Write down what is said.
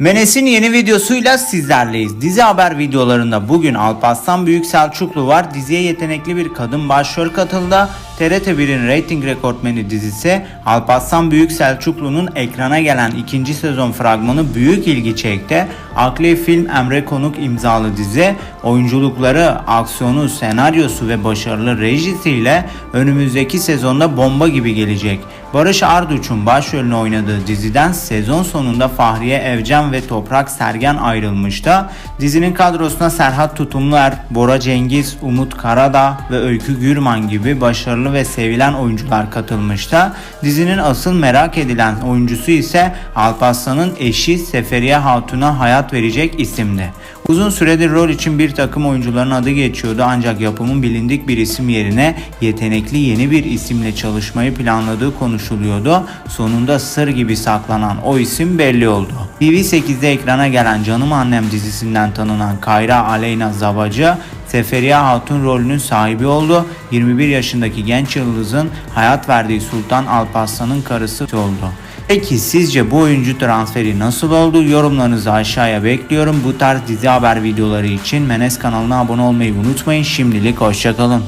Menes'in yeni videosuyla sizlerleyiz. Dizi haber videolarında bugün Alparslan Büyük Selçuklu var. Diziye yetenekli bir kadın başrol katıldı. TRT1'in reyting rekortmeni dizisi Alparslan Büyük Selçuklu'nun ekrana gelen ikinci sezon fragmanı büyük ilgi çekti. Akli Film Emre Konuk imzalı dizi oyunculukları, aksiyonu, senaryosu ve başarılı rejisiyle önümüzdeki sezonda bomba gibi gelecek. Barış Arduç'un başrolünü oynadığı diziden sezon sonunda Fahriye Evcen ve Toprak Sergen ayrılmıştı. Dizinin kadrosuna Serhat Tutumluer, Bora Cengiz, Umut Karadağ ve Öykü Gürman gibi başarılı ve sevilen oyuncular katılmıştı. Dizinin asıl merak edilen oyuncusu ise Alparslan'ın eşi Seferiye Hatun'a hayat verecek isimdi. Uzun süredir rol için bir takım oyuncuların adı geçiyordu ancak yapımın bilindik bir isim yerine yetenekli yeni bir isimle çalışmayı planladığı konuşuluyordu. Sonunda sır gibi saklanan o isim belli oldu. TV8'de ekrana gelen Canım Annem dizisinden tanınan Kayra Aleyna Zabacı Seferiye Hatun rolünün sahibi oldu. 21 yaşındaki genç yıldızın hayat verdiği Sultan Alparslan'ın karısı oldu. Peki sizce bu oyuncu transferi nasıl oldu? Yorumlarınızı aşağıya bekliyorum. Bu tarz dizi haber videoları için Menes kanalına abone olmayı unutmayın. Şimdilik hoşçakalın.